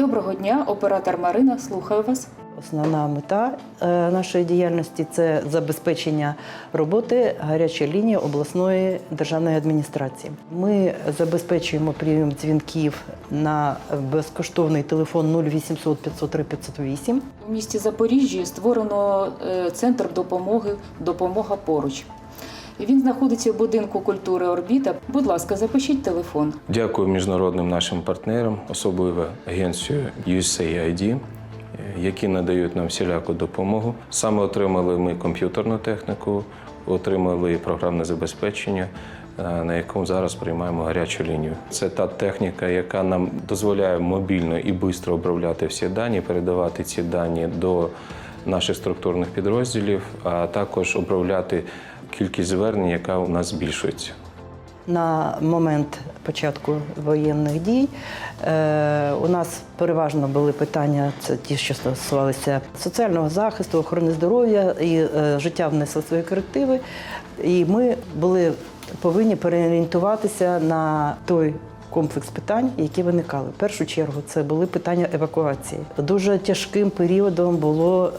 Доброго дня, оператор Марина. Слухаю вас. Основна мета е, нашої діяльності це забезпечення роботи гарячої лінії обласної державної адміністрації. Ми забезпечуємо прийом дзвінків на безкоштовний телефон 0800 503 508. У місті Запоріжжі створено е, центр допомоги Допомога поруч. Він знаходиться у будинку культури Орбіта. Будь ласка, запишіть телефон. Дякую міжнародним нашим партнерам, особливо агенцію USAID, які надають нам всіляку допомогу. Саме отримали ми комп'ютерну техніку, отримали програмне забезпечення, е, на якому зараз приймаємо гарячу лінію. Це та техніка, яка нам дозволяє мобільно і швидко обробляти всі дані, передавати ці дані до наших структурних підрозділів, а також обробляти кількість звернень, яка у нас збільшується. На момент початку воєнних дій е, у нас переважно були питання, це ті, що стосувалися соціального захисту, охорони здоров'я і е, життя внесли свої корективи. І ми були повинні переорієнтуватися на той комплекс питань, які виникали. В першу чергу це були питання евакуації. Дуже тяжким періодом було.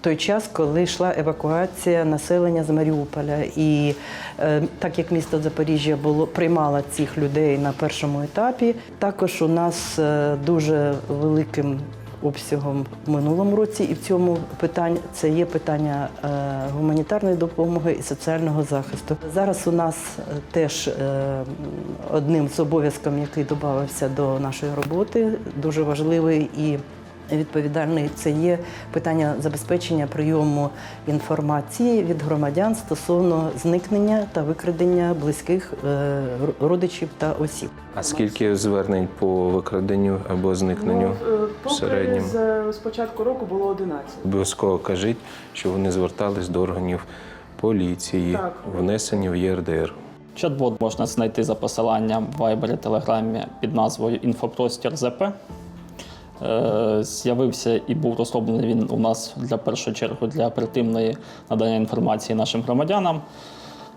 Той час, коли йшла евакуація населення з Маріуполя, і е, так як місто Запоріжжя було приймало цих людей на першому етапі, також у нас е, дуже великим обсягом в минулому році, і в цьому питань це є питання е, гуманітарної допомоги і соціального захисту. Зараз у нас теж одним з обов'язком, який додався до нашої роботи, дуже важливий і відповідальний це є питання забезпечення прийому інформації від громадян стосовно зникнення та викрадення близьких е, родичів та осіб. А скільки звернень по викраденню або зникненню Ну, е, в середньому? з, з початку року було 11. Обов'язково кажіть, що вони звертались до органів поліції, Так. внесені в ЄРДР. Чат-бот можна знайти за посиланням в Viber, Телеграмі під назвою Інфопростір ЗП. Е, З'явився і був розроблений він у нас для першої черги для оперативної надання інформації нашим громадянам,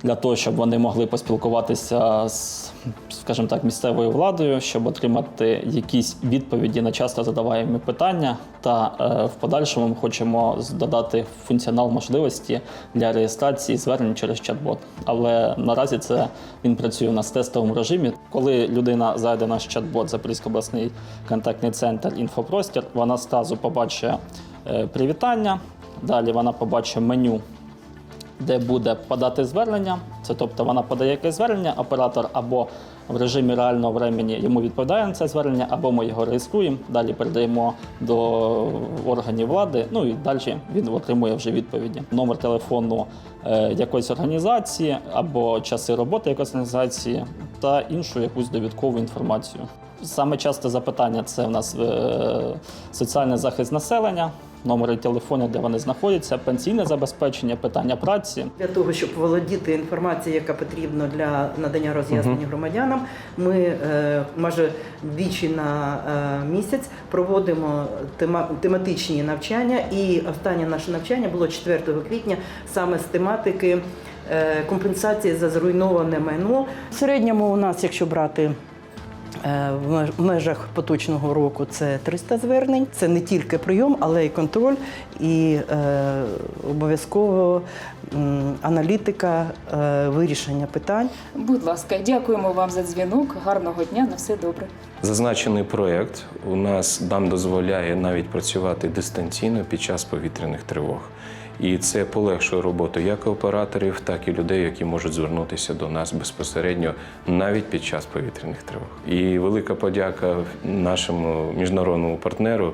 для того, щоб вони могли поспілкуватися з, скажімо так, місцевою владою, щоб отримати якісь відповіді на часто задаваємі питання. Та е, в подальшому ми хочемо додати функціонал можливості для реєстрації звернень через чат-бот. Але наразі це він працює у нас в тестовому режимі. Коли людина зайде в наш чат-бот Запорізький обласний контактний центр інфопростір, вона зразу побачить е, привітання. Далі вона побачить меню де буде подати звернення. Це тобто вона подає якесь звернення, оператор або в режимі реального времени йому відповідає на це звернення, або ми його реєструємо, далі передаємо до органів влади. Ну і далі він отримує вже відповіді. Номер телефону е, якоїсь організації або часи роботи якоїсь організації та іншу якусь довідкову інформацію. Саме часте запитання це в нас е, соціальний захист населення, номери телефонів, де вони знаходяться, пенсійне забезпечення, питання праці. Для того, щоб володіти інформацією, яка потрібна для надання роз'яснень громадянам, ми е, майже двічі на е, місяць проводимо тема, тематичні навчання. І останнє наше навчання було 4 квітня саме з тематики е, компенсації за зруйноване майно. В середньому у нас, якщо брати В межах поточного року це 300 звернень. Це не тільки прийом, але й контроль, і е, обов'язково аналітика, е, вирішення питань. Будь ласка, дякуємо вам за дзвінок. Гарного дня, на все добре. Зазначений проєкт у нас нам дозволяє навіть працювати дистанційно під час повітряних тривог. І це полегшує роботу як операторів, так і людей, які можуть звернутися до нас безпосередньо навіть під час повітряних тривог. Велика подяка нашому міжнародному партнеру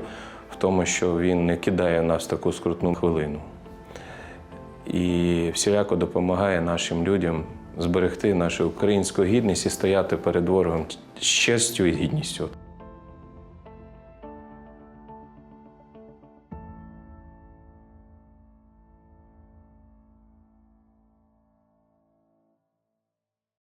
в тому, що він не кидає нас в таку скрутну хвилину і всіляко допомагає нашим людям зберегти нашу українську гідність і стояти перед ворогом з честю і гідністю.